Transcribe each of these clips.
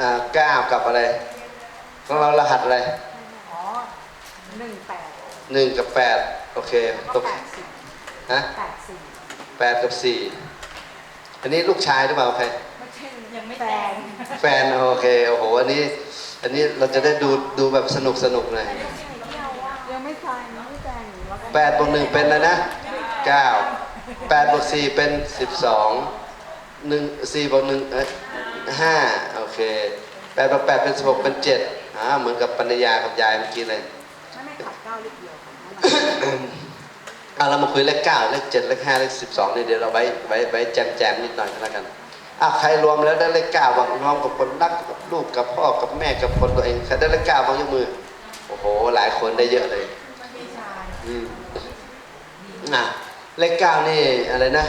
อ่าเก้ากับอะไร ของเรารหัสอะไรอ๋อหนึ่งแปดหนึ่งกับแปดโอเคตก็กแปดสี่ฮะแปดสี่แปดกับสี่อันนี้ลูกชายหรือเปล่าใคร ไม่ใช่ยังไม่แฟแต่นงแฟนโอเคโอ้โหอันนี้ อันนี้เราจะได้ดูดูแบบสนุกสนุกหน่อยยังไม่แต่งยังไม่แต่งว่าแปดบวกหนึ่งเป็นอะไรนะเก้าแปดบวกสี่เป็นสิบสองหนึ่งสี่บวกหนึ่งเอ้ยห้าโอ เคแปดบแปดเป็นสิบหกเป็นเจ็ดอ่าเหมือนกับปัญญากับยายเมื่อกี้เลยไม่ไม่ขัดเก้าเลขเดียวอะเรามาคุยเลขเก้าเลขเจ็ดเลขห้าเลขสิบสองนี่เดี๋ยวเราไว้ไว้ไว้แจมแจมๆนิดหน่อยก็แล้วกันอะใครรวมแล้วได้เลขเก้าบางรวมกับคนรักกับลูกกับพ่อกับแม่กับคนตัวเองใครได้เลขเก้าบางยกมือโอ้โหหลายคนได้เยอะเลยอืมอะเลขเก้านี่อะไรนะ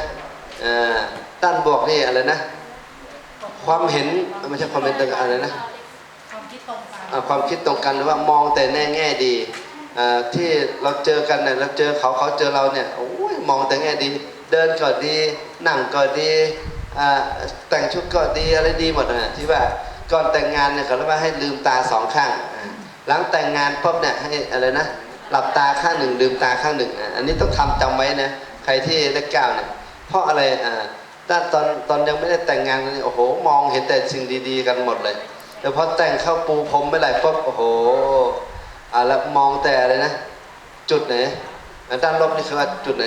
อ่อด้านบวกนี่อะไรนะ ความเห็นไม่ใช่ความเห็นแต่อะไรนะความคิดตรงกันอะความคิดตรงกันหรือว่ามองแต่แน่แง่ดีอ่าที่เราเจอกันเนี่ยเราเจอเขาเขาเจอเราเนี่ยโอ้ยมองแต่แง่ดี เดินก็ดีนั่งก็ดีอ่าแต่งชุดก็ดีอะไรดีหมดนะที่ว่าก่อนแต่งงานเนี่ยเขาเรียกว่าให้ลืมตาสองข้างอ่าหลังแต่งงานปุ๊บเนี่ยให้อะไรนะหลับตาข้างหนึ่งลืมตาข้างหนึ่งอะอันนี้ต้องทำจำไว้นะใครที่เลขเก้าเนี่ยเพราะอะไรอ่า ถ้าตอนตอนยังไม่ได้แต่งงานนี่โอ้โห มองเห็นแต่สิ่งดี ๆ กันหมดเลยแต่พอแต่งเข้าปูพรมไม่ไหลปุ๊บโอ้โหอ่าแล้วมองแต่อะไรนะ จุดไหนด้านลบนี่คือว่าจุดไหน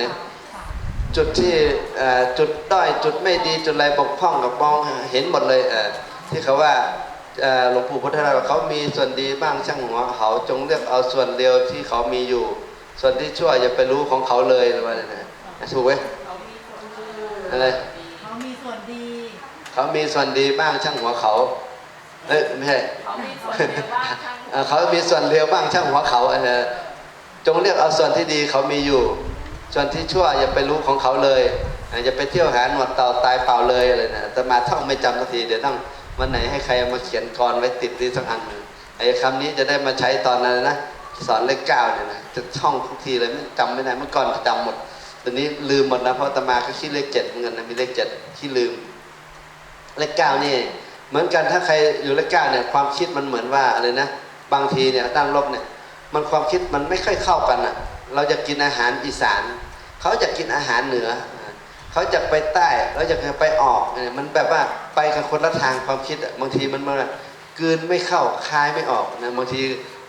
จุดที่จุดด้อยจุดไม่ดีจุดอะไรบกพร่องกับมองเห็นหมดเลยเออที่เขาว่าหลวงปู่พุทธทาสเขามีส่วนดีบ้างช่างหัวเขาจงเลือกเอาส่วนเดียวที่เขามีอยู่ ส่วนที่ชั่วอย่าไปรู้ของเขาเลยอะไรประมาณนั้นะถูกไหมอะไร เขามีส่วนดีบ้างช่างหัวเขา เอ้ยไม่ใช่เขามีส่วนเดียวว่าทางเอ่อเขามีส่วนเร็วบ้างช่างหัวเขาเอ่อจงเรียกเอาส่วนที่ดีเขามีอยู่ ส่วนที่ชั่วอย่าไปรู้ของเขาเลยอะอย่าไปเที่ยวหาหนวดเต่าตายเปล่าเลยอะไรนะแต่มาท่องไม่จำสักทีเดี๋ยวต้องวันไหนให้ใครเอามาเขียนกรไว้ติดที่สักอันหนึ่งไอ้คำนี้จะได้มาใช้ตอนนั้นนะสอนเลขเก้าเนี่ยนะจะท่องทุกทีเลยไม่จำไม่ได้เมื่อก่อนจำหมดตอนนี้ลืมหมดนะเพราะอาตมาก็คิดเลขเจ็ดเหมือนกันนะมีเลขเจ็ดที่ลืม เลขเก้านี่ เหมือนกันถ้าใครอยู่เลขเก้าเนี่ยความคิดมันเหมือนว่าอะไรนะบางทีเนี่ยด้านลบเนี่ยมันความคิดมันไม่ค่อยเข้ากันอะ เราจะกินอาหารอีสานเขาจะกินอาหารเหนือเขาจะไปใต้เราจะไปออกเนี่ยมันแบบว่าไปกันคนละทางความคิดบางทีมันมันกืนไม่เข้าคายไม่ออกนะบางที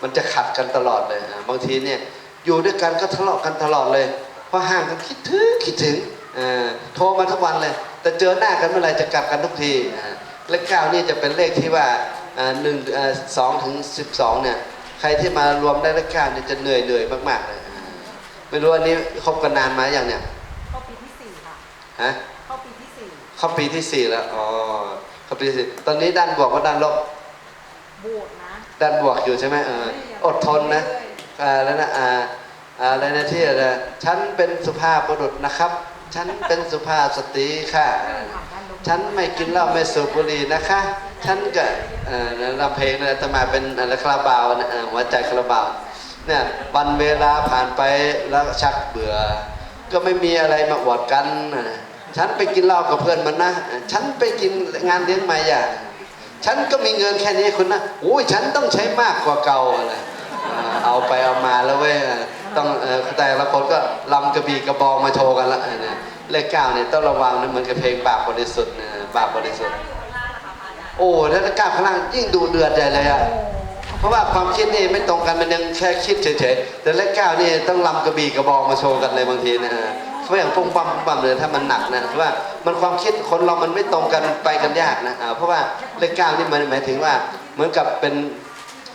มันจะขัดกันตลอดเลยบางทีเนี่ยอยู่ด้วยกันก็ทะเลาะกันตลอดเลยเพราะห่างกันคิดถึงคิดถึงอ่าโทรมาทุกวันเลย แต่เจอหน้ากันเมื่อไหรจะกลับกันทุกทีอ่าเลขเก้านี่จะเป็นเลขที่ว่าอ่าหนึ่งอ่าสองถึงสิบสองเนี่ยใครที่มารวมได้เลขเก้าเนี่ยจะเหนื่อยเหนื่อยมากๆเลยอ่าไม่รู้อันนี้คบกันนานมาอย่างเนี่ยเข้าปีที่สี่ค่ะฮะเข้าปีที่สี่เข้าปีที่สี่แล้วอ๋อเข้าปีที่สี่ตอนนี้ด้านบวกกับด้านลบบวกนะด้านบวกอยู่ใช่ไหมเอออดทนนะอ่าแล้วนะอ่าอ่าอะไรนะที่อะไรนะฉันเป็นสุภาพบุรุษนะครับ ฉันเป็นสุภาพสตรีค่ะ ฉันไม่กินเหล้าไม่สูบบุหรี่นะคะ ฉันก็เอ่อลำเพลงนะจะมาเป็นอะไรคาราบาวนะเอ่อหัวใจคาราบาวเนี่ยวันเวลาผ่านไปแล้วชักเบื่อ ก็ไม่มีอะไรมาอวดกันนะฉันไปกินเหล้ากับเพื่อนมันนะ ฉันไปกินงานเลี้ยงมายาฉันก็มีเงินแค่นี้คุณนะโอ้ยฉันต้องใช้มากกว่าเก่าอะไรอ่าเอาไปเอามาแล้วเว้ยอ่า ต้องเอ่อแต่ละคนก็ลำกระบี่กระบองมาโชว์กันละอ่าเนี่ยเลขเก้าเนี่ยต้องระวังนะเหมือนกับเพลงบาปบริสุทธิ์นะบาปบริสุทธิ์ โอ้ถ้าเลขเก้าข้างล่างยิ่งดูเดือดใหญ่เลยอะเพราะว่าความคิดนี่ไม่ตรงกันมันยังแค่คิดเฉยๆแต่เลขเก้านี่ต้องลำกระบี่กระบองมาโชว์กันเลยบางทีนะฮะเพราะอย่างปุ้งปั้มปุ้งปั้มเลยถ้ามันหนักนะเพราะว่ามันความคิดคนเรามันไม่ตรงกันไปกันยากนะอ่าเพราะว่าเลขเก้านี่มันหมายถึงว่าเหมือนกับเป็น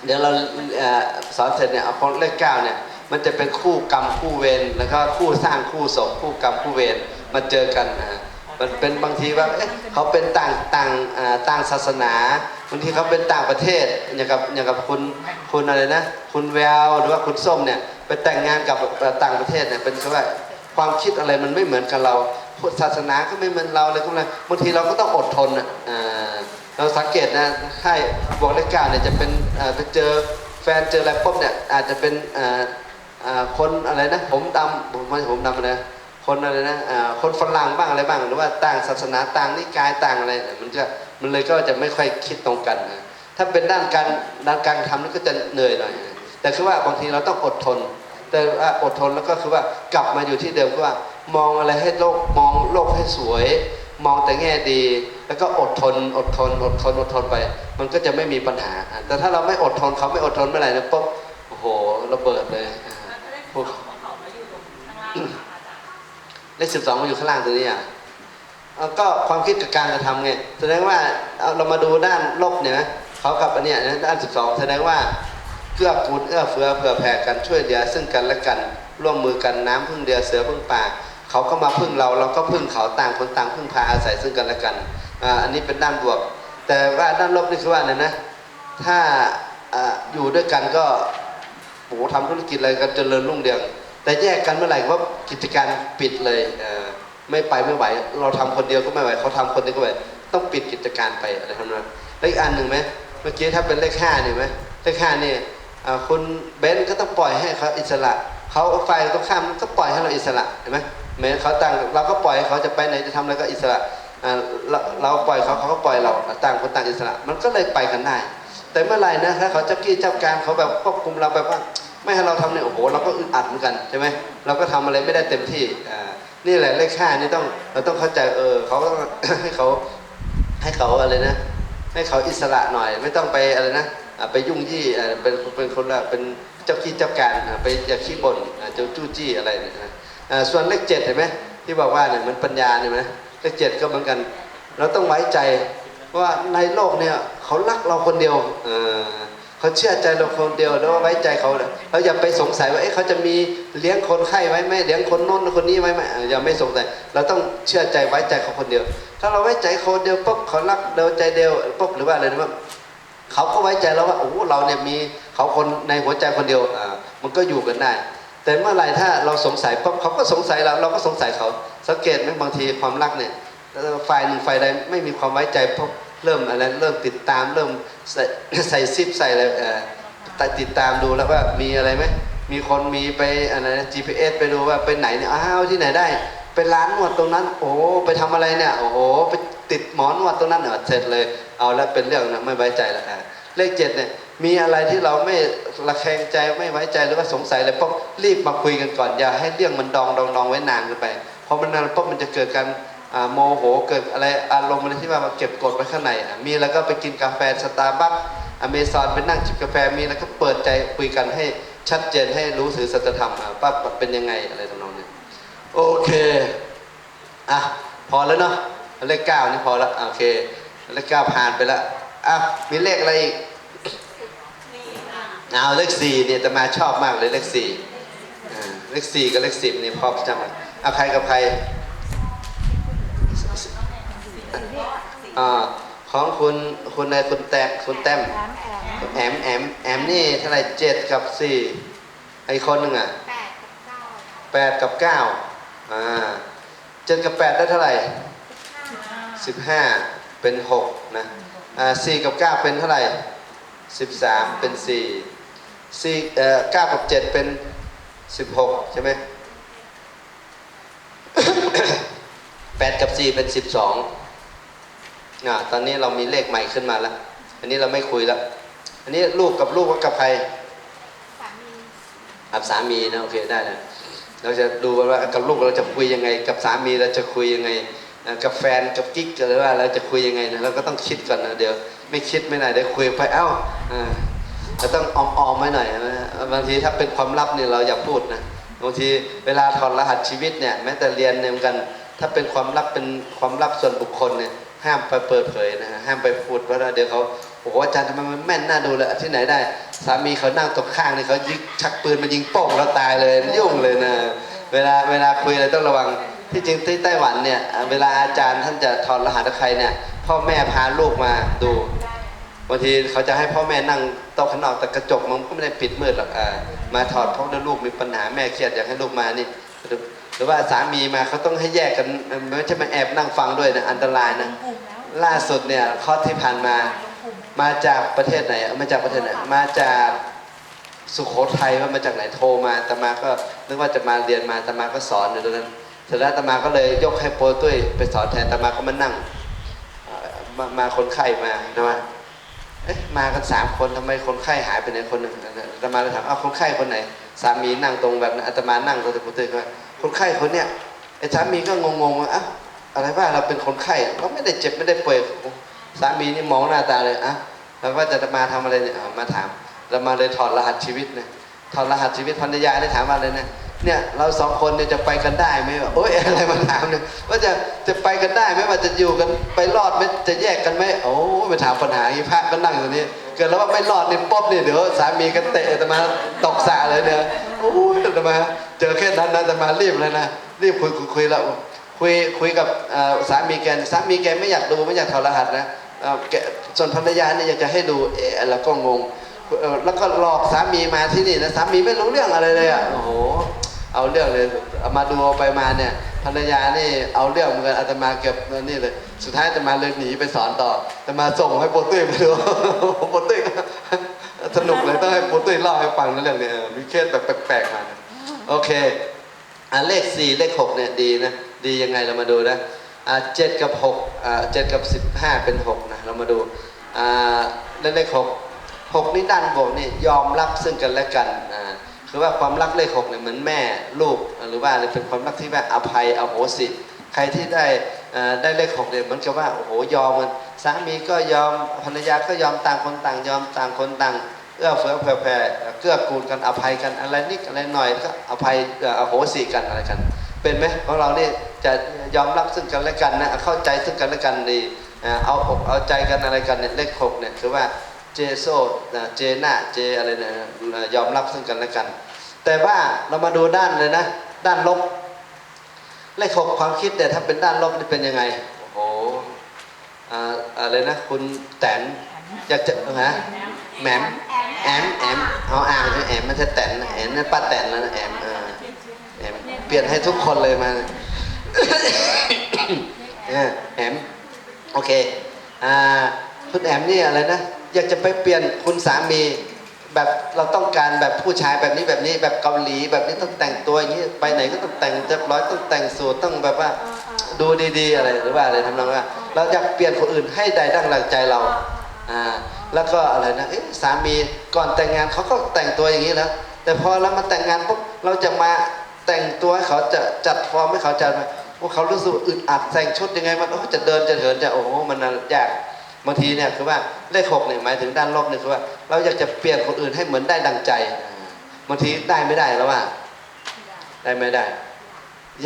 เดี๋ยวเราเอ่อสอนเสร็จเนี่ยเอาของเลขเก้าเนี่ย มันจะเป็นคู่กรรมคู่เวรแล้วก็คู่สร้างคู่สมคู่กรรมคู่เวรมาเจอกันนะมันเป็นบางทีว่าเอ๊ะเขาเป็นต่างต่างอ่าต่างศาสนาบางทีเขาเป็นต่างประเทศอย่างกับอย่างกับคุณคุณอะไรนะ คุณแววหรือว่าคุณส้มเนี่ยไปแต่งงานกับต่างประเทศเนี่ยเป็นคือว่าความคิดอะไรมันไม่เหมือนกับเราพุทธศาสนาก็ไม่เหมือนเราเลยก็เลยบางทีเราก็ต้องอดทนอะอ่าเราสังเกตนะให้บอกเลขเก้าเนี่ยจะเป็นอ่อไปเจอแฟนเจออะไรปุ๊บเนี่ยอาจจะเป็นอ่อเอ่อ คนอะไรนะ ผมดำผมไม่ผมดำนะไรคนอะไรนะคนฝรั่งบ้างอะไรบ้างหรือว่าต่างศาสนาต่างนิกายต่างอะไรมันจะมันเลยก็จะไม่ค่อยคิดตรงกันนะถ้าเป็นด้านการด้านการทำนี่ก็จะเหนื่อยหน่อยแต่คือว่าบางทีเราต้องอดทน แต่อดทนแล้วก็คือว่ากลับมาอยู่ที่เดิมคือว่ามองอะไรให้โลกมองโลกให้สวย มองแต่แง่ดี แล้วก็อดทนอดทนอดทนอดทนไป มันก็จะไม่มีปัญหา แต่ถ้าเราไม่อดทนเขาไม่อดทนเมื่อไหร่นะปุ๊บโอ้โหระเบิดเลย วกได้ของของเลขสิบสองมาอยู่ข้างล่างตรงนี้อะก็ความคิดกับการกระทำไงแสดงว่าเอาเรามาดูด้านลบเนี่ยนะเขากับอันเนี้ยนะด้านสิบสองแสดงว่าเกื้อกูลเอื้อเฟื้อเผื่อแผ่กันช่วยเหลือซึ่งกันและกันร่วมมือกันน้ำพึ่งเดือเสือพึ่งป่าเขาก็มาพึ่งเราเราก็พึ่งเขาต่างคนต่างพึ่งพาอาศัยซึ่งกันและกันอ่าอันนี้เป็นด้านบวก แต่ว่าด้านลบนี่คือว่าเนี่ยนะถ้าอ่าอยู่ด้วยกันก็ โอ้โหทำธุรกิจอะไรกันเจริญรุ่งเรือง แต่แยกกันเมื่อไหร่ว่ากิจการปิดเลยเไม่ไปไม่ไหว เราทำคนเดียวก็ไม่ไหวเขาทำคนเดียวก็ไม่ไหวต้องปิดกิจการไปอะไรทำนองนั้นแล้วอีกอันหนึ่งไหมเมื่อกี้ถ้าเป็นเลขห้านี่ไหมเลขห้านี่คุณเบนซ์ก็ต้องปล่อยให้เขาอิสระเขาไฟตรงข้ามก็ปล่อยให้เราอิสระเห็นไหมแม้เขาตั้งเราก็ปล่อยเขาจะไปไหนจะทำอะไรก็อิสระเราปล่อยเขาเขาก็ปล่อยเราต่างคนต่างอิสระ มันก็เลยไปกันได้ แต่เมื่อไหร่นะถ้าเขาเจ้ากี้เจ้าการเขาแบบควบคุมเราแบบว่า ไม่ให้เราทำเนี่ยโอ้โหเราก็อึดอัดเหมือนกันใช่ไหมเราก็ทำอะไรไม่ได้เต็มที่อ่านี่แหละเลขห้านี่ต้องเราต้องเข้าใจเออเขาก็ต้องให้เขาให้เขาอะไรนะ ให้เขาอิสระหน่อย ไม่ต้องไปอะไรนะไปยุ่งยี่เป็นเป็นคนละเป็นเจ้าขี้เจ้าการไปอย่าขี้บ่นเจ้าจู้จี้อะไรนะส่วนเลขเจ็ดเห็นไหมที่บอกว่าเนี่ยมันปัญญาเนี่ยไหมเลขเจ็ดก็เหมือนกัน เราต้องไว้ใจ ว่าในโลกเนี่ยเขารักเราคนเดียวเออเขาเชื่อใจเราคนเดียวแล้วไว้ใจเขาเลยเราอย่าไปสงสัยว่าเอ๊ะเขาจะมีเลี้ยงคนไข้ไว้ไหมเลี้ยงคนโน้นคนนี้ไว้ไหมอย่าไม่สงสัยเราต้องเชื่อใจไว้ใจเขาคนเดียว ถ้าเราไว้ใจคนเดียวปุ๊บเขารักเดียวใจเดียวปุ๊บหรือว่าอะไรนะว่าเขาก็ไว้ใจเราว่าโอ้เราเนี่ยมีเขาคนในหัวใจคนเดียวอ่ามันก็อยู่กันได้ แต่เมื่อไหร่ถ้าเราสงสัยปุ๊บเขาก็สงสัยเราเราก็สงสัยเขาสังเกตไหมบางทีความรักเนี่ย แล้วฝ่ายหนึ่งฝ่ายใดไม่มีความไว้ใจเพบเริ่มอะไรเริ่มติดตามเริ่มใส่ใส่ซิปใส่อะไรเออต,ติดตามดูแล้วว่ามีอะไรไหมมีคนมีไปอะไร GPS ไปดูว่าไปไหนเนี่ยอ้าวที่ไหนได้ ไปร้านนวดตรงนั้น โอ้ไปทำอะไรเนี่ยโอ้โหไปติดหมอนวดตรงนั้นเหรอเสร็จเลย เอาแล้วเป็นเรื่องนะไม่ไว้ใจละอ่เลขเจ็ดเนี่ยมีอะไรที่เราไม่ระแคงใจไม่ไว้ใจหรือว่าสงสัยอะไรปุ๊บรีบมาคุยกันก่อนอย่าให้เรื่องมันดองดองดองไว้นานเกินไปเพราะมันนานปุ๊บมันจะเกิดการ โมโหเกิดอะไรอารมณ์อะไรที่ว่ามาเก็บกดไว้ข้างในอะมีแล้วก็ไปกินกาแฟสตาร์บัคอเมซอนไปนั่งจิบกาแฟมีแล้วก็เปิดใจคุยกันให้ชัดเจนให้รู้ถือสัจธรรมอะว่าเป็นยังไงอะไรทำนองนี้โอเคอะพอแล้วเนาะเลขเก้านี่พอแล้วอะโอเคเลขเก้าผ่านไปแล้วอะมีเลขอะไรอีกเอาเลขสี่เนี่ยแต่มาชอบมากเลยเลขสี่อ่าเลขสี่กับเลขสิบนี่พอจำอะเอาใครกับใคร อ่าของคุณคุณนายคุณแต้มคุณแต้มแอมแอมแอมแอมแอมนี่เท่าไหร่เจ็ดกับสี่ไอคนหนึ่งอะแปดกับเก้าแปดกับเก้าอ่าเจ็ดกับแปดได้เท่าไหร่ห้าสิบห้าเป็นหกนะอ่าสี่กับเก้าเป็นเท่าไหร่สิบสามเป็นสี่สี่เอ่อเก้ากับเจ็ดเป็นสิบหกใช่ไหมแปดกับสี่เป็นสิบสอง อ่าตอนนี้เรามีเลขใหม่ขึ้นมาแล้ว อันนี้เราไม่คุยแล้ว อันนี้ลูกกับลูกว่ากับใครสามีกับสามีนะโอเคได้เลยเราจะดูว่ากับลูกเราจะคุยยังไง กับสามีเราจะคุยยังไงอ่ากับแฟนกับกิ๊กหรือว่าเราจะคุยยังไงนะเราก็ต้องคิดก่อนนะเดี๋ยว ไม่คิดไม่ได้เดี๋ยวคุยไปเอ้าอ่าเราต้องออมๆไว้หน่อยนะบางทีถ้าเป็นความลับเนี่ยเราอย่าพูดนะบางทีเวลาถอดรหัสชีวิตเนี่ยแม้แต่เรียนเนี่ยเหมือนกัน ถ้าเป็นความลับเป็นความลับส่วนบุคคลเนี่ย ห้ามไปเปิดเผยนะฮะห้ามไปพูดเพราะว่าเดี๋ยวเขาโอ้โหอาจารย์ทำไมมันแม่นน่าดูเลยที่ไหนได้ สามีเขานั่งตรงข้างนี่เขายิงชักปืนมายิงโป้งแล้วตายเลยยุ่งเลยนะเวลาเวลาคุยอะไรต้องระวังที่จริงที่ไต้หวันเนี่ยเวลาอาจารย์ท่านจะถอดรหัสใครเนี่ยพ่อแม่พาลูกมาดูบางทีเขาจะให้พ่อแม่นั่งโต๊ะข้างนอกแต่กระจกมันก็ไม่ได้ปิดมืดหรอกอ่ามาถอดเพราะลูกมีปัญหาแม่เครียดอยากให้ลูกมานี่ หรือว่าสามีมาเขาต้องให้แยกกันไม่ใช่มาแอบนั่งฟังด้วยนะอันตรายนะล่าสุดเนี่ยคอสที่ผ่านมา มาจากประเทศไหนมาจากประเทศไหนมาจากสุโขทัยว่ามาจากไหนโทรมาแต่มาก็นึกว่าจะมาเรียนมาแต่มาก็สอนอยู่ตรงนั้นเสร็จแล้วต่มาก็เลยยกให้โปรตุ้ยไปสอนแทนแต่มาก็มานั่งมามาคนไข้มาใช่ไหมเอ๊ะมากันสามคนทำไมคนไข้หายไปไหนคนหนึ่งอาตมาเลยถามอ้าวคนไข้คนไหนสามีนั่งตรงแบบนั้นอาตมานั่งตรงตะกุเตยว่า คนไข้คนเนี้ยไอ้สามีก็งงๆว่าอ้าวอะไรว่าเราเป็นคนไข้เราไม่ได้เจ็บไม่ได้ป่วยสามีนี่มองหน้าตาเลยอะเราว่าจะมาทำอะไรเนี่ยมาถามเรามาเลยถอดรหัสชีวิตนะถอดรหัสชีวิตภรรยาได้ถามว่าเลยนะเนี่ยเราสองคนเนี่ยจะไปกันได้ไหมวะโอ๊ยอะไรมาถามเนี่ยว่าจะจะไปกันได้ไหมว่าจะอยู่กันไปรอดไหมจะแยกกันไหมโอ้ไปถามปัญหาอีพระก็นั่งอยู่นี่เกิดแล้วว่าไม่รอดเนี่ยป๊อบนี่ยเดี๋ยวสามีก็เตะอาตมาตกสระเลยเนี่ย โอ้ยอาตมาเจอแค่นั้นนะอาตมารีบเลยนะรีบคุยคุยคุยแล้วคุยคุยกับสามีแกสามีแกไม่อยากดูไม่อยากถอดรหัสนะแกส่วนภรรยาเนี่ยอยากจะให้ดูเอะแล้วก็งงแล้วก็หลอกสามีมาที่นี่นะสามีไม่รู้เรื่องอะไรเลยอะโอ้โหเอาเรื่องเลยเอามาดูเอาไปมาเนี่ยภรรยานี่เอาเรื่องเหมือนกันอาตมาเก็บนี่เลย สุดท้ายอาตมาเลยหนีไปสอนต่ออาตมาส่งให้โปรตุ้ยมาดูโปรตุ้ย สนุกเลยต้องให้โปรตุ้ยเล่าให้ฟังนะเรื่องเนี้ยมีเคสแบบแปลกๆมานะโอเคอะเลขสี่เลขหกเนี่ยดีนะดียังไงเรามาดูนะอะเจ็ดกับหกอะเจ็ดกับสิบห้าเป็นหกนะเรามาดูอ่าเลขหกหกนี่ด้านบนนี่ยอมรับซึ่งกันและกันอ่าคือว่าความรักเลขหกเนี่ยเหมือนแม่ลูกหรือว่าเป็นความรักที่ว่าอภัยอโหสิใครที่ได้ได้เลขหกเนี่ยมือนกับว่าโอ้โหยอมมันสามีก็ยอมภรรยาก็ยอมต่างคนต่างยอมต่างคนต่าง เอื้อเฟื้อแผ่แผ่เกื้อกูลกันอภัยกันอะไรนิดอะไรหน่อยก็อภัยเอ่ออโหสิกันอะไรกัน เป็นไหมของเราเนี่ยจะยอมรับซึ่งกันและกันนะเข้าใจซึ่งกันและกันดีอ่าเอาอกเอาใจกันอะไรกันเนี่ยเลขหกเนี่ยคือว่าเจโซนะเจน่าเจอะไรเนี่ยเอ่อยอมรับซึ่งกันและกัน แต่ว่าเรามาดูด้านเลยนะ ด้านลบ เลขหกความคิดเนี่ยถ้าเป็นด้านลบนี่เป็นยังไงโอ้โหอ่าอะไรนะคุณแตนอยากจะฮะ แหมมแอมแอมเอาอ่างใช่แอมไม่ใช่แตนแอมนั่นป้าแตนแล้วนะแอมเออแอมเปลี่ยนให้ทุกคนเลยมาแอมโอเคอ่าคุณแอมนี่อะไรนะอยากจะไปเปลี่ยนคุณสามีแบบเราต้องการแบบผู้ชายแบบนี้แบบนี้แบบเกาหลีแบบนี้ต้องแต่งตัวอย่างนี้ไปไหนก็ต้องแต่งเรียบร้อยต้องแต่งสูทต้องแบบว่าดูดีๆอะไรหรือว่าอะไรทำนองว่าเราอยากเปลี่ยนคนอื่นให้ได้ดังหลังใจเรา อ่าแล้วก็อะไรนะเอ๊ะสามีก่อนแต่งงานเขาก็แต่งตัวอย่างนี้แล้วแต่พอเรามาแต่งงานปุ๊บเราจะมาแต่งตัวให้เขาจะจัดฟอร์มให้เขาจัดมาพวกเขารู้สึกอึดอัดแต่งชุดยังไงมันจะเดินจะเหินจะโอ้โหมันยากบางทีเนี่ยคือว่าเลขหกเนี่ยหมายถึงด้านลบเนี่ยคือว่า เราอยากจะเปลี่ยนคนอื่นให้เหมือนได้ดังใจบางทีได้ไม่ได้แล้วว่า ได้ไม่ได้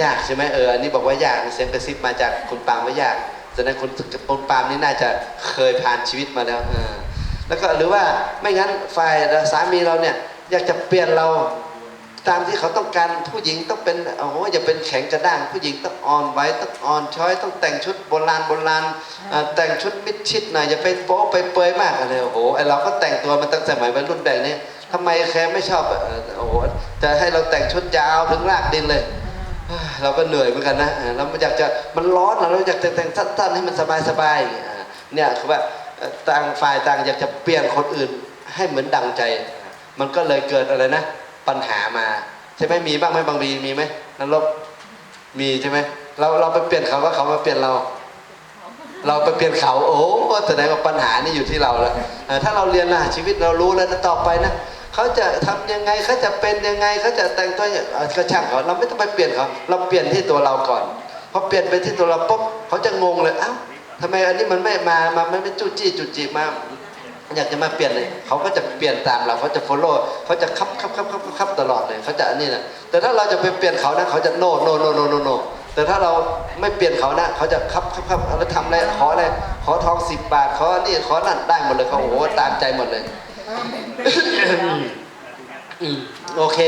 ยากใช่ไหมเอออันนี้บอกว่ายากเสียงกระซิบมาจากคุณปาล์มว่ายาก แสดงคุณคุณปาล์มนี่น่าจะเคยผ่านชีวิตมาแล้วเออแล้วก็หรือว่าไม่งั้นฝ่ายสามีเราเนี่ยอยากจะเปลี่ยนเราตามที่เขาต้องการผู้หญิงต้องเป็นโอ้โหอย่าเป็นแข็งกระด้าง ผู้หญิงต้องอ่อนไหวต้องอ่อนช้อยต้องแต่งชุดโบราณโบราณอ่าแต่งชุดมิดชิดหน่อยอย่าไปโป๊ไปเปยมากอะไรโอ้โหไอเราก็แต่งตัวมาตั้งแต่สมัยวัยรุ่นแบบนี้ทำไมแคร์ไม่ชอบอะเออโอ้โหจะให้เราแต่งชุดยาวถึงรากดินเลย เราก็เหนื่อยเหมือนกันนะเราอยากจะมันร้อนเราอยากจะแต่งสั้นๆให้มันสบายๆอ่าเนี่ยคือว่าต่างฝ่ายต่างอยากจะเปลี่ยนคนอื่นให้เหมือนดังใจ มันก็เลยเกิดอะไรนะ ปัญหามาใช่ไหมมีบ้างไหมบางบีมีไหมนันลบมีใช่ไหมเราเราไปเปลี่ยนเขาว่าเขามาเปลี่ยนเรา เราไปเปลี่ยนเขาโอ้แสดงว่าปัญหานี่อยู่ที่เราแล้วถ้าเราเรียนรหัสชีวิตเรารู้แล้วนะต่อไปนะ เขาจะทำยังไงเขาจะเป็นยังไงเขาจะแต่งตัวอย่างเอ่อก็ช่างเขาเราไม่ต้องไปเปลี่ยนเขาเราเปลี่ยนที่ตัวเราก่อนพอเปลี่ยนไปที่ตัวเราปุ๊บเขาจะงงเลยเอ้าทำไมอันนี้มันไม่มามาไม่ไม่จู้จี้จุจีมาอยากจะมาเปลี่ยนเลยเขาก็จะเปลี่ยนตามเราเขาจะ follow เขาจะคับคับคับคับคับคับตลอดเลยเขาจะอันนี้นะแต่ถ้าเราจะไปเปลี่ยนเขานะเขาจะโนโนโนโนโนโนแต่ถ้าเราไม่เปลี่ยนเขานะเขาจะคับคับคับเราทำอะไรขออะไรขอทองสิบบาทขอนี่ขอนั่นได้หมดเลยเขาโอ้โหตามใจหมดเลย อืมโอเค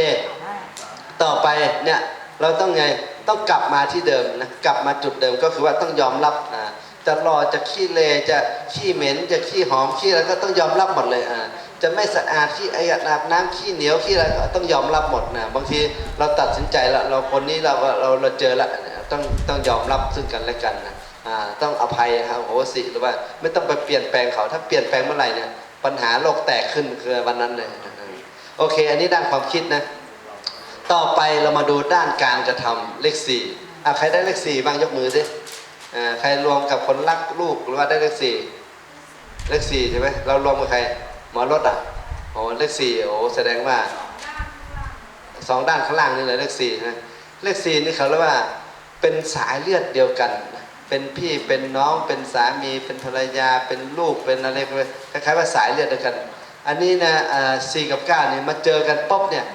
ต่อไปเนี่ยเราต้องไงต้องกลับมาที่เดิมนะกลับมาจุดเดิมก็คือว่าต้องยอมรับนะจะรอจะขี้เลจะขี้เหม็น จะขี้หอมขี้อะไรก็ต้องยอมรับหมดเลยอ่าจะไม่สะอาดขี้ไออาบน้ำขี้เหนียวขี้อะไรก็ต้องยอมรับหมดนะบางทีเราตัดสินใจแล้วเราคนนี้เราเราเราเจอล้วต้องต้องยอมรับซึ่งกันและกันนะอ่าต้องอภัยฮะโหสิหรือว่าไม่ต้องไปเปลี่ยนแปลงเขาถ้าเปลี่ยนแปลงเมื่อไหร่เนี่ย ปัญหาโลกแตกขึ้นคือวันนั้นเลยโอเค อันนี้ด้านความคิดนะ ต่อไปเรามาดูด้านการกระทำเลขสี่อะใครได้เลขสี่บ้างยกมือสิอ่าใครรวมกับคนรักลูกหรือว่าได้เลขสี่เลขสี่ใช่ไหมเรารวมกับใครหมอรถอะโอ้เลขสี่โอ้แสดงว่าสองด้านข้างล่างนี่เลยเลขสี่นะเลขสี่นี่เขาเรียกว่าเป็นสายเลือดเดียวกัน เป็นพี่เป็นน้องเป็นสามี เป็นภรรยาเป็นลูกเป็นอะไรก็คล้ายๆว่าสายเลือดเดียวกัน อันนี้นะสี่กับเก้านี่มาเจอกันปุ๊บเนี่ย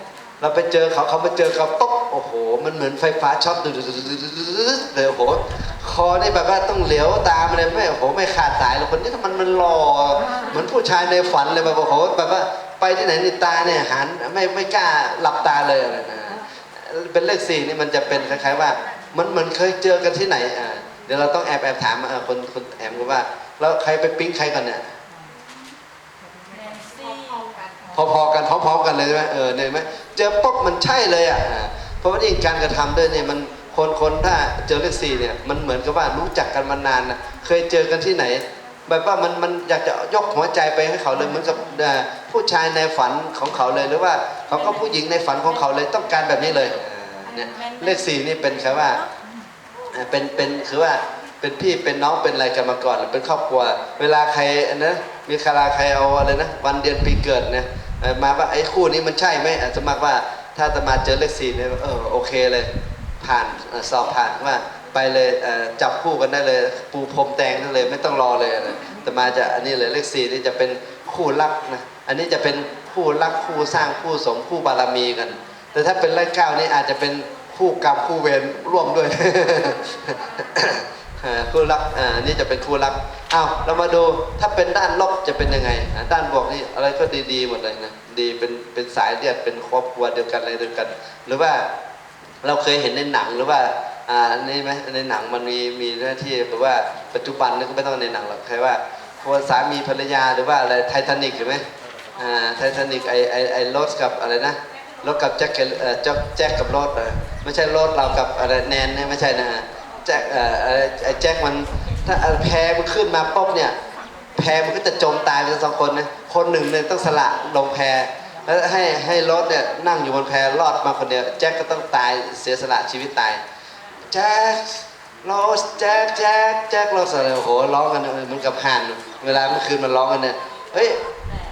เราไปเจอเขาเขามาเจอเขาปุ๊บโอ้โห มันเหมือนไฟฟ้าช็อตดึ๊ดๆเลยโอ้โหคอนี่แบบว่าต้องเหลียวตามเลยไม่โอ้โหไม่ขาดสายหรอกคนนี้มันมันหล่อเหมือนผู้ชายในฝันเลยแบบโอ้โหแบบว่าไปที่ไหนนี่ตาเนี่ยหันไม่ไม่กล้าหลับตาเลยอะไรนะเป็นเลขสี่นี่มันจะเป็นคล้ายๆว่า มันเหมือนเคยเจอกันที่ไหนอ่า ดี๋ยวเราต้องแอบแอบถามเอ่อคนคนแอมกันว่าแล้วใครไปปิ๊งใครกันเนี่ยแนนซี่พอๆกันพร้อมๆกันเลยใช่ไหมเออเนี่ยเห็นไหมเจอปุ๊บมันใช่เลยอะอ่าเพราะว่านี่การกระทำด้วยเนี่ยมันคนคนถ้าเจอเลขสี่เนี่ยมันเหมือนกับว่ารู้จักกันมานานนะเคยเจอกันที่ไหนแบบว่ามันมันอยากจะยกหัวใจไปให้เขาเลยเหมือนกับเอ่อผู้ชายในฝันของเขาเลยหรือว่าเขาก็ผู้หญิงในฝันของเขาเลยต้องการแบบนี้เลยอ่าเนี่ยเลขสี่นี่เป็นแค่ว่าอ่า เป็นเป็นคือว่าเป็นพี่เป็นน้องเป็นอะไรกันมาก่อนเป็นครอบครัว เวลาใครนะมีคาราใครเอาอะไรนะวันเดือนปีเกิดเนี่ยมาว่าไอ้คู่นี้มันใช่ไหมอาจจะมากว่าถ้าจะมาเจอเลขสี่เนี่ยเออโอเคเลย ผ่านสอบผ่านว่าไปเลยจับคู่กันได้เลย ปูพรมแดงได้เลยไม่ต้องรอเลยแต่มาจะอันนี้เลยเลขสี่นี่จะเป็นคู่รักนะอันนี้จะเป็นคู่รักคู่สร้างคู่สมคู่บารมีกัน แต่ถ้าเป็นเลขเก้านี่อาจจะเป็น คู่กรรมคู่เวรร่วมด้วยคู่รักอ่านี่จะเป็นคู่รักอ้าวเรามาดูถ้าเป็นด้านลบจะเป็นยังไง ด้านบวกนี่อะไรก็ดีๆหมดเลยนะดีเป็นเป็นสายเลือดเป็นครอบครัวเดียวกันอะไรเดียวกัน หรือว่าเราเคยเห็นในหนังหรือว่าอ่านี่ไหมในหนังมันมีมีหน้าที่แบบว่าปัจจุบันนี่ก็ไม่ต้องในหนังหรอกใครว่าคนสามีภรรยาหรือว่าอะไรไททานิกเห็นไหมอ่าไททานิกไอไอไอรสกับอะไรนะ รสกับแจ็คเกลเอ่อแจ็คแจ็คกับรสเออไม่ใช่รสเรากับอะไรแนนเนี่ยไม่ใช่นะแจ็คเอ่อไอ้แจ็คมันถ้าแพมันขึ้นมาปุ๊บเนี่ยแพมันก็จะจมตายไปทั้งสองคนนะคนหนึ่งเนี่ยต้องสละลงแพแล้วให้ให้รถเนี่ยนั่งอยู่บนแพรอดมาคนเดียวแจ็คก็ต้องตายเสียสละชีวิตตายแจ็คโรสแจ็คแจ็คแจ็คโรสอะไรโอ้โหร้องกันเหมือนกับห่านเวลาเมื่อคืนมันร้องกันเนี่ยเฮ้ย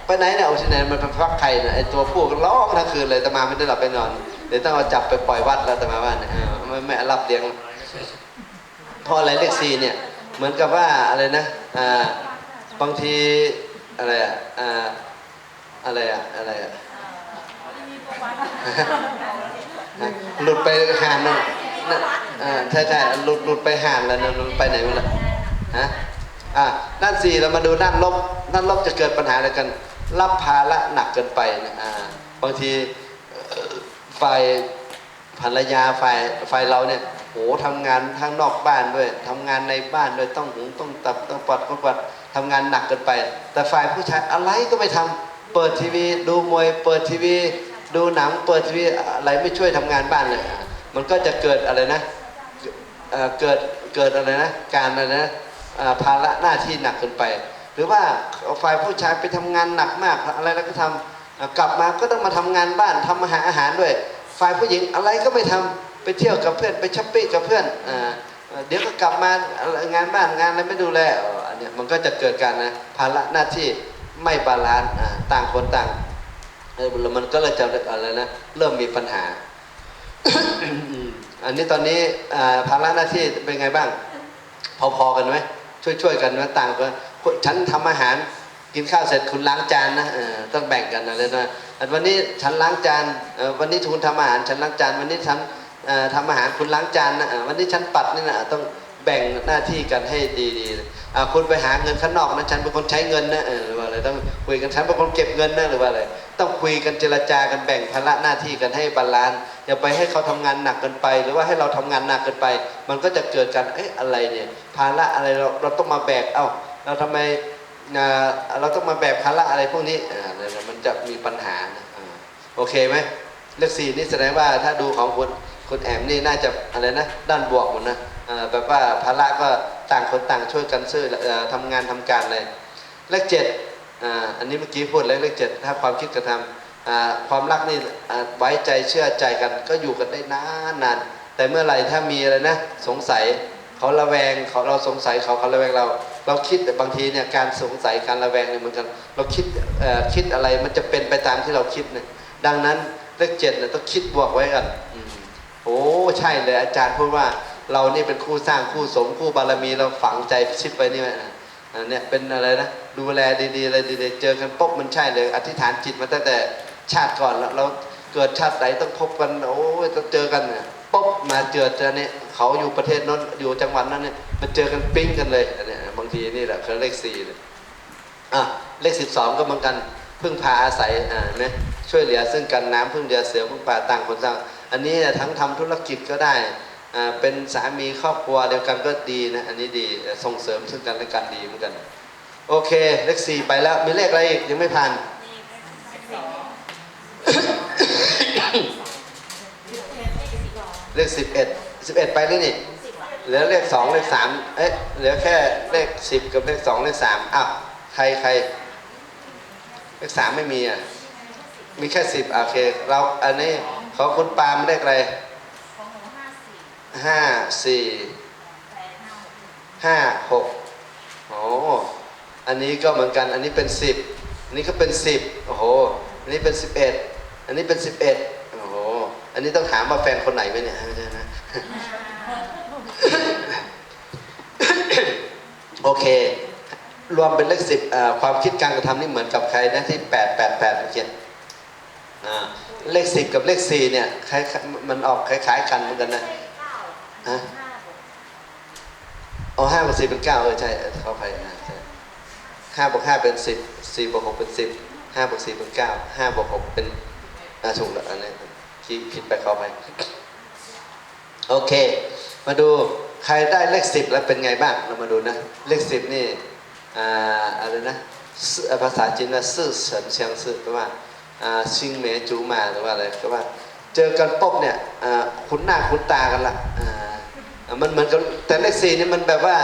ไปไหนเนี่ยเอาที่ไหนมันเป็นฟักไข่เนี่ยไอ้ตัวผู้ก็ร้องทั้งคืนเลยแต่มาไม่ได้หลับไปนอนเดี๋ยวต้องเอาจับไปปล่อยวัดแล้วแต่มาว่าเนี่ยเออไม่ไม่รับเลี้ยงเพราะอะไรเลขสี่เนี่ยเหมือนกับว่าอะไรนะอ่าบางทีอะไรอะอ่าอะไรอะอะไรอะมีประวัตินะหลุดไปห่านนั่นนั่นอ่าใช่ใช่หลุดหลุดไปห่านแล้วนะหลุดไปไหนไม่รู้ฮะอ่าด้านสี่เรามาดูด้านลบด้านลบจะเกิดปัญหาอะไรกัน รับภาระหนักเกินไปนะบางทีฝ่ายภรรยาฝ่ายฝ่ายเราเนี่ยโหทำงานทั้งนอกบ้านด้วยทำงานในบ้านด้วยต้องหุงต้องตับต้องปัดต้องปัดทำงานหนักเกินไป แต่ฝ่ายผู้ชายอะไรก็ไม่ทำเปิดทีวี ดูมวย เปิดทีวี ดูหนัง เปิดทีวีอะไรไม่ช่วยทำงานบ้านเลยมันก็จะเกิดอะไรนะเกิดเกิดอะไรนะการอะไรนะภาระหน้าที่หนักเกินไป รือว่าฝ่ายผู้ชายไปทำงานหนักมากอะไรแล้วก็ทำอะกลับมาก็ต้องมาทำงานบ้านทำอาหารอาหารด้วย ฝ่ายผู้หญิงอะไรก็ไม่ทำไปเที่ยวกับเพื่อนไปช้อปปิ้งกับเพื่อนเดี๋ยวก็กลับมางานบ้านงานอะไรไม่ดูแลอันนี้มันก็จะเกิดการนะภาระหน้าที่ไม่บาลานซ์ต่างคนต่างมันก็เลยจะอะไรนะเริ่มมีปัญหา อันนี้ตอนนี้ภาระหน้าที่เป็นไงบ้าง พอๆกันไหมช่วยๆกันไหมต่างกัน ฉันทำอาหารกินข้าวเสร็จคุณล้างจานนะต้องแบ่งกันอะไรนะวันนี้ฉันล้างจานวันนี้คุณทำอาหารฉันล้างจานวันนี้ฉันเอ่อทำอาหารคุณล้างจานนะวันนี้ฉันปัดนี่นะต้องแบ่งหน้าที่กันให้ดีๆคุณไปหาเงินข้างนอกนะฉันเป็นคนใช้เงินนะหรือว่าอะไรต้องคุยกันฉันเป็นคนเก็บเงินนะหรือว่าอะไรต้องคุยกันเจรจากันแบ่งภาระหน้าที่กันให้บาลานซ์อย่าไปให้เขาทำงานหนักเกินไป หรือว่าให้เราทำงานหนักเกินไป มันก็จะเกิดกันเอ๊ะอะไรเนี่ยภาระอะไรเราเราต้องมาแบกเอ้า เราทำไมเราต้องมาแบกภาระอะไรพวกนี้มันจะมีปัญหาโอเคไหมเลขสี่นี่แสดงว่าถ้าดูของคุณคุณแอมนี่น่าจะอะไรนะด้านบวกหมดนะแบบว่าภาระก็ต่างคนต่างช่วยกันซื้อทำงานทำการเลยเลขเจ็ดอันนี้เมื่อกี้พูดแล้วเลขเจ็ดถ้าความคิดกระทำอ่าความรักนี่ไว้ใจเชื่อใจกันก็อยู่กันได้นานนานแต่เมื่อไหร่ถ้ามีอะไรนะสงสัยเขาระแวงเขาเราสงสัยเขาเขาระแวงเรา เราคิดแต่บางทีเนี่ยการสงสัยการระแวงเนี่ยเหมือนกัน เราคิดเอ่อคิดอะไรมันจะเป็นไปตามที่เราคิดเนี่ยดังนั้นเลขเจ็ดเนี่ยต้องคิดบวกไว้กันอโอ้ใช่เลยอาจารย์พูดว่าเรานี่เป็นคู่สร้างคู่สมคู่บารมีเราฝังใจชิดไว้นี่แหละอันเนี้ยเป็นอะไรนะดูแลดีๆอะไรดีๆเจอกันปุ๊บมันใช่เลย อธิษฐานจิตมาตั้งแต่ชาติก่อนแล้วเราเกิดชาติไหนต้องพบกันโอ้ยต้องเจอกันเนี่ยปุ๊บมาเจอเจอเนี่ยเขาอยู่ประเทศนั้นอยู่จังหวัดนั้นเนี่ยมันเจอกันปิ๊งกันเลยอันเนี้ย ทีนี่แหละคือเลขสี่เลยอะเลขสิบสองก็เหมือนกันพึ่งพาอาศัยอ่าเห็นไหมช่วยเหลือซึ่งกันน้ำพึ่งเรือเสือพึ่งป่าต่างคนต่างอันนี้เนี่ยทั้งทำธุรกิจก็ได้อ่าเป็นสามีครอบครัวเดียวกันก็ดีนะอันนี้ดีส่งเสริมซึ่งกันและกันดีเหมือนกัน โอเคเลขสี่ไปแล้วมีเลขอะไรอีกยังไม่ผ่านเลขสิบเอ็ดสิบเอ็ดไปแล้วนี่ เหลือเลขสองเลขสามเอ๊ะเหลือแค่เลขสิบกับเลขสองเลขสามอ้าวใครใครเลขสามไม่มีอะมีแค่สิบโอเคเราอันนี้ขอคุณปาล์มเลขอะไรห้าสี่ห้าสี่ห้าหกห้าหกโอ้อันนี้ก็เหมือนกันอันนี้เป็นสิบอันนี้ก็เป็นสิบโอ้โหอันนี้เป็นสิบเอ็ดอันนี้เป็นสิบเอ็ดโอ้โหอันนี้ต้องถามว่าแฟนคนไหนไหมเนี่ยไม่ใช่นะ โอเค รวมเป็นเลขสิบความคิดการกระทำนี่เหมือนกับใครนะที่แปดแปดแปดเขียนเลขสิบกับเลขสี่เนี่ยคล้ายมันออกคล้ายๆกันเหมือนกันนะเก้าฮะห้าห้าบวกสี่เป็นเก้าเออใช่เออเขาไปอ่าใช่ห้าบวกห้าเป็นสิบสี่บวกหกเป็นสิบห้าบวกสี่เป็นเก้าห้าบวกหกเป็นอ่าถูกแล้วอันนี้ผิดไปเขาไป โอเค มาดู ใครได้เลขสิบแล้วเป็นไงบ้างเรามาดูนะ เลขสิบนี่อ่าอะไรนะซื่อภาษาจีนนะซื่อเฉินเชียงซื่อแปลว่าอ่าชิงเมจูมาหรือว่าอะไรก็ว่า เจอกันปุ๊บเนี่ยอ่าคุ้นหน้าคุ้นตากันละอ่าอ่ามันเหมือนกับแต่เลขสี่นี่มันแบบว่า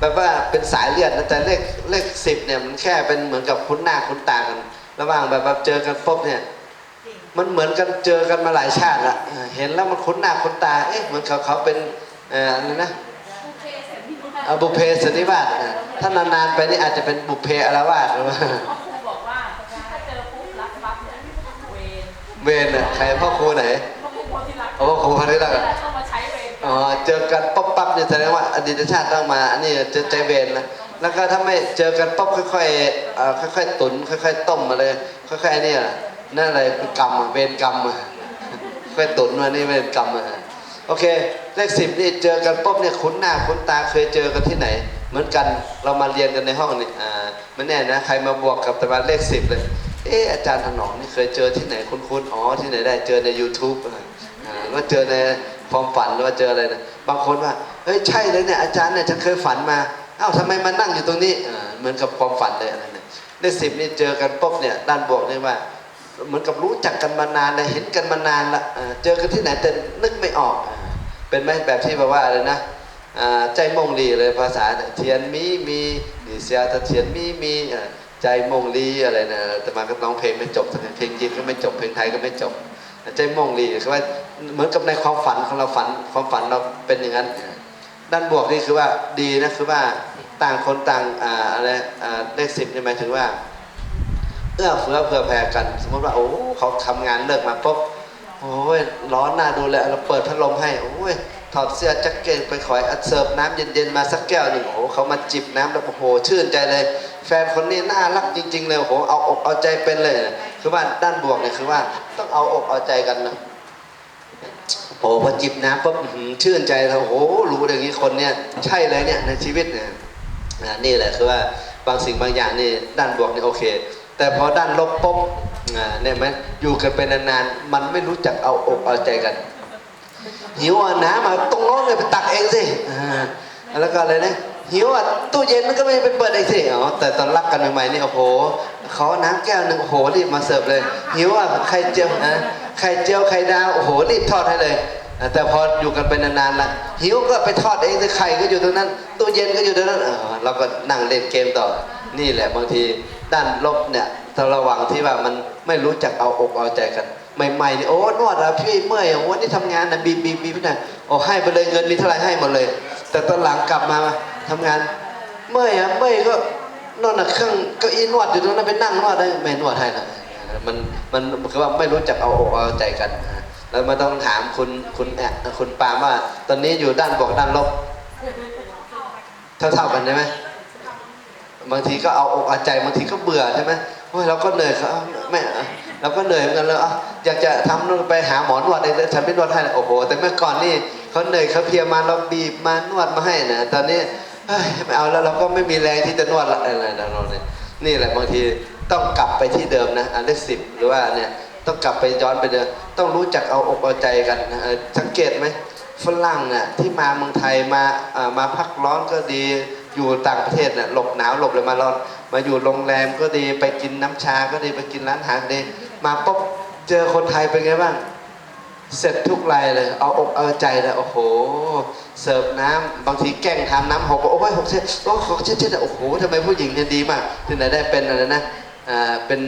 แบบว่าเป็นสายเลือดนะแต่เลขเลขสิบเนี่ยมันแค่เป็นเหมือนกับคุ้นหน้าคุ้นตากัน ระหว่างแบบว่าเจอกันปุ๊บเนี่ยมันเหมือนกันเจอกันมาหลายชาติละอ่าเห็นแล้วมันคุ้นหน้าคุ้นตาเอ๊ะเหมือนเขาเขาเป็น เอ่ออะไรนะอ่าบุพเพสันนิวาสอ่าถ้านานๆไปนี่อาจจะเป็นบุพเพอารวาสหรือว่าพ่อครูบอกว่าถ้าเจอปุ๊บรักปั๊บเนี่ยเวรเวรน่ะใครพ่อครูไหนพ่อครูคนที่รักโอ้พ่อครูคนที่รักเวอะลาต้องมาใช้เวรอ๋อเจอกันปั๊บปั๊บเนี่ยแสดงว่าอดีตชาติต้องมาอันนี้จะใจเวรนะแล้วก็ถ้าไม่เจอกันปั๊บค่อยๆเอ่อค่อยๆ ตุนค่อย ๆ ต้มมาเลยค่อยๆไอ้นี่อะนั่นอะไรเป็นกรรมอะเวรกรรมอะค่อยตุนมานี่เวรกรรมอะโอเค เลขสิบนี่เจอกันปุ๊บเนี่ยคุ้นหน้าคุ้นตาเคยเจอกันที่ไหน เหมือนกันเรามาเรียนกันในห้องนี่อ่าไม่แน่นะใครมาบวกกับตะวันเลขสิบเลยเอออาจารย์ถนอมนี่เคยเจอที่ไหนคุ้นๆอ๋อที่ไหนได้เจอใน YouTube อะอ่าว่าเจอในความฝันหรือว่าเจออะไรนะบางคนว่าเฮ้ยใช่เลยเนี่ยอาจารย์เนี่ยฉันเคยฝันมาเอ้าทำไมมานั่งอยู่ตรงนี้เหมือนกับความฝันเลยอะไรเนี่ยเลขสิบนี่เจอกันปุ๊บเนี่ยด้านบวกนี่ว่าเหมือนกับรู้จักกันมานานเลยเห็นกันมานานละเจอกันที่ไหนแต่นึกไม่ออกอ เป็นไหมแบบที่แบบว่าอะไรนะใจมงลีเลยภาษาเทียนมีมีนี่เสียตะเทียนมีมีใจมงลีอะไรนะแต่มาก็ร้องเพลงไม่จบเพลงจีนก็ไม่จบเพลงไทยก็ไม่จบ ใจมงลีคือว่าเหมือนกับในความฝันของเราฝันความฝันเราเป็นอย่างนั้น ด้านบวกนี่คือว่าดีนะคือว่าต่างคนต่างอาอะไรเลขสิบนี่หมายถึงว่าเอื้อเฟื้อเผื่อแผ่กัน สมมติว่าโอ้เขาทำงานเลิกมาปุ๊บ โอ้ยร้อนหน้าดูเลยเราเปิดพัดลมให้โอ้ยถอดเสื้อแจ็คเก็ตไปขอยอัดเสิร์ฟน้ำเย็นๆมาสักแก้วหนึ่งโอ้โหเขามาจิบน้ำแล้วโอ้โหชื่นใจเลย แฟนคนนี้น่ารักจริง ๆ เลยโอ้โหเอาอกเอาใจเป็นเลย คือว่าด้านบวกเนี่ยคือว่าต้องเอาอกเอาใจกันนะโอ้โหพอจิบน้ำปุ๊บชื่นใจเราโอ้โหรู้อย่างนี้คนเนี่ยใช่เลยเนี่ยในชีวิตเนี่ยนี่แหละคือว่าบางสิ่งบางอย่างนี่ด้านบวกนี่โอเค แต่พอด้านลบปุ๊บอ่าเนี่ยไหมอยู่กันไปนานๆ มันไม่รู้จักเอาอกเอาใจกัน หิวอะน้ำมาตรงโน้นเลยไปตักเองสิอ่าแล้วก็อะไรนะหิวอะตู้เย็นมันก็ไม่ไปเปิดเองสิอ๋อแต่ตอนรักกันใหม่ๆนี่โอ้โหขอน้ำแก้วหนึ่งโอ้โหรีบมาเสิร์ฟเลย หิวอะไข่เจียวนะไข่เจียวไข่ดาวโอ้โหรีบทอดให้เลยแต่พออยู่กันไปนานๆละหิวก็ไปทอดเองสิไข่ก็อยู่ตรงนั้นตู้เย็นก็อยู่ตรงนั้นอ๋อเราก็นั่งเล่นเกมต่อนี่แหละบางที ด้านลบเนี่ยต้องระวังที่ว่ามันไม่รู้จักเอาอกเอาใจกัน ใหม่ๆนี่โอ้นวดอะพี่เมื่อยอะวันนี้ทำงานนะบีบบีบบีบนะโอ้ให้ไปเลยเงินมีเท่าไหร่ให้หมดเลย แต่ตอนหลังกลับมาทำงาน เมื่อยอะเมื่อยก็นอนอะเครื่องเก็อีนวดอยู่ตรงนั้นไปนั่งนวดได้ไม่นวดให้นะมันมันคือว่าไม่รู้จักเอาอกเอาใจกันแล้วมาต้องถามคุณคุณแอะคุณปามว่า ตอนนี้อยู่ด้านบวกด้านลบ เท่าเท่าๆกันใช่ไหม บางทีก็เอาอกเอาใจบางทีก็เบื่อใช่ไหมโอ้ยเราก็เหนื่อยเขาแม่เราก็เหนื่อยเหมือนกันเลยอะอยากจะทำนู่นไปหาหมอนวดเองเลยฉันไม่นวดให้เลยโอ้โห แต่เมื่อก่อนนี่เขาเหนื่อยเขาเพียมาเราบีบมานวดมาให้นะตอนนี้เฮ้ยไม่เอาแล้วเราก็ไม่มีแรงที่จะนวดอะไรนะเราเนี่ยนี่แหละบางทีต้องกลับไปที่เดิมนะอันเลขสิบหรือว่าเนี่ยต้องกลับไปย้อนไปเดิมต้องรู้จักเอาอกเอาใจกันนะสังเกตไหมฝรั่งน่ะที่มาเมืองไทยมาอ่อมาพักร้อนก็ดี อยู่ต่างประเทศน่ะหลบหนาวหลบเลยมาร้อนมาอยู่โรงแรมก็ดีไปกินน้ำชาก็ดีไปกินร้านอาหารดีมาปุ๊บเจอคนไทยเป็นไงบ้าง เสร็จทุกรายเลย เอาอกเอาใจเลยโอ้โห เสิร์ฟน้ำบางทีแกล้งทำน้ำหกโอ้ยหกเช็ดโอ้หกเช็ดเช็ดโอ้โหทำไมผู้หญิงเนี่ยดีมากที่ไหนได้เป็นอะไรนะอ่าเป็น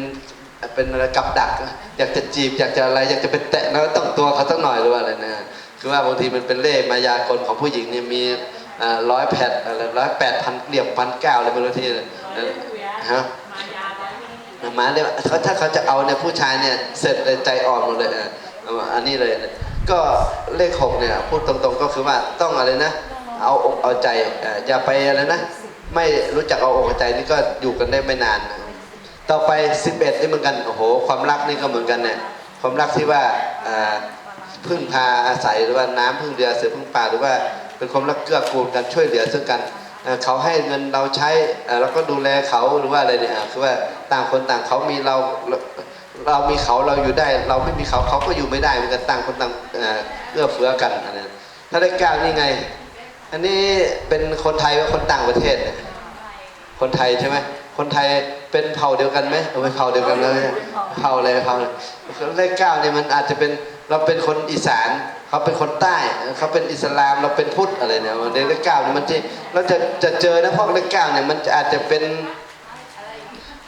เป็นอะไรกับดัก อยากจะจีบอยากจะอะไรอยากจะไปแตะแล้วต้องตัวเขาสักหน่อยหรือว่าอะไรนะคือว่าบางทีมันเป็นเล่ห์มายากลของผู้หญิงเนี่ยมี ร้อยแปดอะไรร้อยแปดพันเหลี่ยมพันเก้าอะไรไม่รู้ที่เออฮะมายาร้อยไม่ได้หมาเนี่ยเขาถ้าเขาจะเอาเนี่ยผู้ชายเนี่ยเสร็จเลยใจอ่อนหมดเลยเออเอาอันนี้เลย ก็เลขหกเนี่ยพูดตรงๆก็คือว่าต้องอะไรนะ เอาอกเอาใจเอ่ออย่าไปอะไรนะ ไม่รู้จักเอาอกเอาใจนี่ก็อยู่กันได้ไม่นานนะต่อไป11นี่เหมือนกันโอ้โหความรักนี่ก็เหมือนกันเนี่ยความรักที่ว่าอ่าพึ่งพาอาศัยหรือว่าน้ำพึ่งเรือเสือพึ่งป่าหรือว่า เป็นความรักเกื้อกูลกันช่วยเหลือซึ่งกันเขาให้เงินเราใช้เราก็ดูแลเขาหรือว่าอะไรเนี่ยคือว่าต่างคนต่างเขามีเราเรามีเขาเราอยู่ได้ เราไม่มีเขาเขาก็อยู่ไม่ได้เหมือนกันต่างคนต่างเอ่อเอื้อเฟื้อกันอันนั้นถ้าได้ก้าวนี่ไง อันนี้เป็นคนไทยว่าคนต่างประเทศ คนไทยใช่ไหมคนไทยเป็นเผ่าเดียวกันไหมเออเป็นเผ่าเดียวกันเลยเผ่าอะไรเผ่าเลขเก้าเนี่ยมันอาจจะเป็นเราเป็นคนอีสาน เขาเป็นคนใต้เขาเป็นอิสลามเราเป็นพุทธอะไรเนี่ยมันเลขเก้าเนี่ยมันจะเราจะจะเจอนะพวกเลขเก้าเนี่ยมันอาจจะเป็น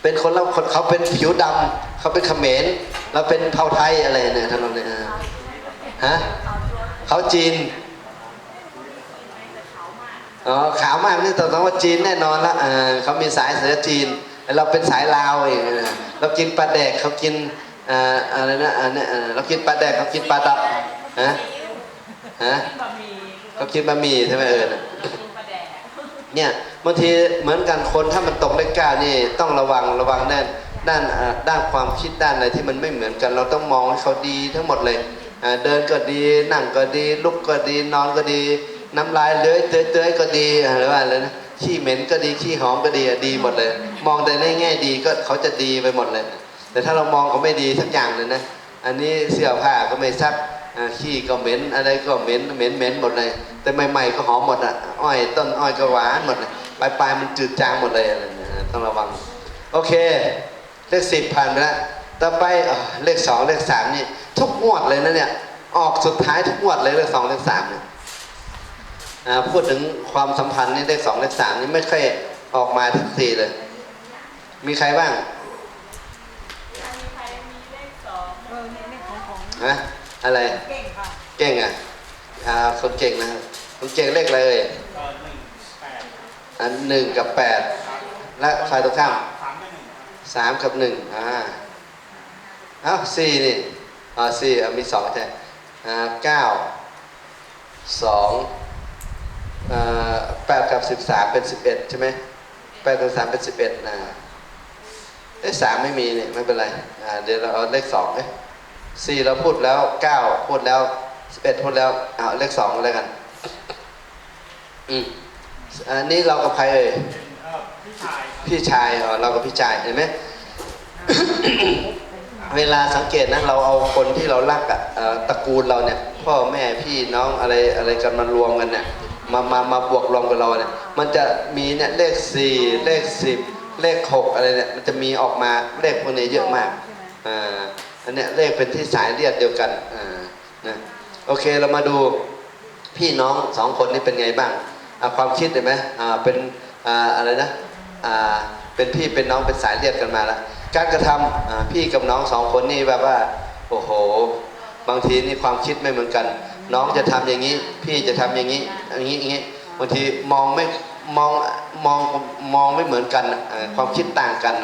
เป็นคนเราคนเขาเป็นผิวดำเขาเป็นเขมรเราเป็นเผ่าไทยอะไรเนี่ยท่านเนี่ยฮะเขาจีนอ๋อขาวมากนี่ต้องต้องว่าจีนแน่นอนละเออเขามีสายเสือจีน เราเป็นสายลาวเองเรากินปลาแดกเขากินอ่าอะไรนะอันนี้เรากินปลาแดกเขากินปลาดับฮะ ฮะบะหมี่เขากินบะหมี่ใช่ไหมเออน่ะกินปลาแดกเนี่ยบางทีเหมือนกันคนถ้ามันตกเลขเก้านี่ต้องระวังระวังด้านด้านอ่าด้านความคิดด้านอะไรที่มันไม่เหมือนกัน เราต้องมองให้เขาดีทั้งหมดเลยอ่าเดินก็ดีนั่งก็ดีลุกก็ดีนอนก็ดี น้ำลายเลื้อยเตื้อยเตื้อยก็ดีหรือว่าอะไรนะขี้เหม็นก็ดีขี้หอมก็ดีอะดีหมดเลย มองแต่ในแง่ดีก็เขาจะดีไปหมดเลย แต่ถ้าเรามองเขาไม่ดีสักอย่างเลยนะ อันนี้เสื้อผ้าก็ไม่ซักอ่า ขี้ก็เหม็นอะไรก็เหม็นเหม็นเหม็นหมดเลย แต่ใหม่ๆก็หอมหมดอะอ้อยต้นอ้อยก็หวานหมดเลยปลายปลายๆมันจืดจางหมดเลยอะไรนะต้องระวัง โอเค เลขสิบผ่านไปแล้วต่อไปเอ่อเลขสองเลขสามนี่ทุกงวดเลยนะเนี่ยออกสุดท้ายทุกงวดเลยเลขสองเลขสามเนี่ยอ่าพูดถึงความสัมพันธ์นี่เลขสองเลขสามนี่ไม่ค่อยออกมาทุกทีเลย มีใครบ้างมีใครมีเลขสองเออเนี่ยเนี่ยของของฮะ อะไร เก่งค่ะเก่งอะอ่าคนเก่งนะครับคนเก่งเลขอะไรเอ่ยอันหนึ่งกับแปดและฝ่ายตรงข้ามสามกับหนึ่งอ่าเอ้าสี่นี่อ่าสี่อะมีสองแท้อ่าเก้าสองอ่าแปดกับสิบสามเป็นสิบเอ็ดใช่ไหมแปดกับสามเป็นสิบเอ็ดนะเอ้ยสามไม่มีเนี่ยไม่เป็นไรอ่าเดี๋ยวเราเอาเลขสองเอ้ย สี่เราพูดแล้วเก้าพูดแล้วสิบเอ็ดพูดแล้วเอาเลขสองเลยกัน อืมอันนี้เรากับใครเอ่ยพี่ชายอ๋อเรากับพี่ชายเห็นไหมเวลาสังเกตนะเราเอาคนที่เรารักอะเอ่อตระกูลเราเนี่ย พ่อแม่พี่น้องอะไรอะไรกันมารวมกันเนี่ยมามามาบวกรวมกับเราเนี่ย มันจะมีเนี่ยเลขสี่เลขสิบเลขหกอะไรเนี่ย มันจะมีออกมาเลขพวกนี้เยอะมากอ่า อันเนี้ยเลขเป็นที่สายเลียดเดียวกันอ่านะโอเคเรามาดูพี่น้องสองคนนี้เป็นไงบ้างาความคิดเห็นไหมอ่าเป็นอ่าอะไรนะอ่าเป็นพี่เป็นน้องเป็นสายเลือดกันมาแล้วการกระทำอ่าพี่กับน้องสองคนนี่แบบว่าโอ้โห บางทีนี่ความคิดไม่เหมือนกัน น้องจะทำอย่างนี้ พี่จะทำอย่างนี้อย่างนี้อย่างนี้บางทีมองไม่มองมองมองไม่เหมือนกันความคิดต่างกัน